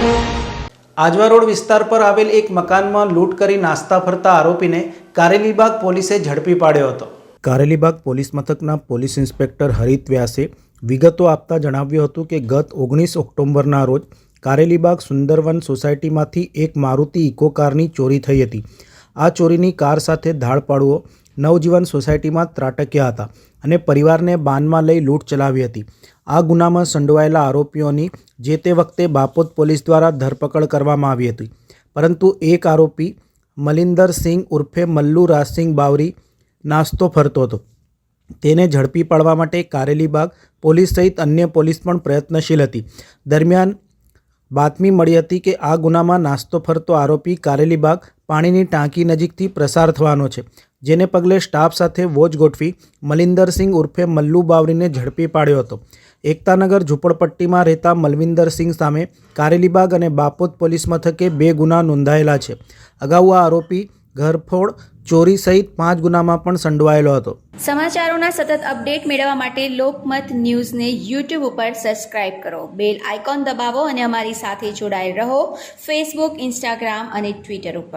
Ajwa road વિસ્તાર પર આવેલ એક મકાનમાં લૂંટ કરી નાસ્તા ફરતા આરોપીને કારેલીબાગ પોલીસે ઝડપી પાડ્યો હતો. કારેલીબાગ પોલીસ મથકના પોલીસ ઇન્સ્પેક્ટર હરિત વ્યાસે વિગતો આપતા જણાવ્યું હતું કે ગત ઓગણીસ ઓક્ટોબરના રોજ કારેલીબાગ સુંદરવન સોસાયટીમાંથી એક મારુતિ ઇકો કારની ચોરી થઈ હતી. આ ચોરીની કાર સાથે ધાડપાડુઓ નવજીવન સોસાયટીમાં ત્રાટક્યા હતા અને પરિવારને બાનમાં લઈ લૂંટ ચલાવી હતી. આ ગુનામાં સંડોવાયેલા આરોપીઓની જે તે વખતે બાપોદ પોલીસ દ્વારા ધરપકડ કરવામાં આવી હતી. પરંતુ એક આરોપી મલિંદર સિંહ ઉર્ફે મલ્લુ રાજસિંહ બાવરી નાસ્તો ફરતો હતો. તેને ઝડપી પાડવા માટે કારેલીબાગ પોલીસ સહિત અન્ય પોલીસ પણ પ્રયત્નશીલ હતી. દરમિયાન બાતમી મળી હતી કે આ ગુનામાં નાસ્તો ફરતો આરોપી કારેલીબાગ પાણીની ટાંકી નજીકથી પ્રસાર થવાનો છે, જેને પગલે સ્ટાફ સાથે વોચ ગોઠવી મલિંદરસિંહ ઉર્ફે મલ્લુ બાવરીને ઝડપી પાડ્યો હતો. એકતાનગર ઝૂંપડપટ્ટીમાં રહેતા મલવિંદરસિંહ સામે કારેલીબાગ અને બાપોદ પોલીસ મથકે બે ગુના નોંધાયેલા છે. અગાઉ આ આરોપી ઘરફોડ, ચોરી સહિત પાંચ ગુનામાં પણ સંડોવાયેલો હતો. સમાચારોના સતત અપડેટ મેળવવા માટે લોકમત ન્યૂઝને યુટ્યુબ ઉપર સબસ્ક્રાઇબ કરો. બેલ આઇકોન દબાવો અને અમારી સાથે જોડાયેલ રહો ફેસબુક, ઇન્સ્ટાગ્રામ અને ટ્વિટર ઉપર.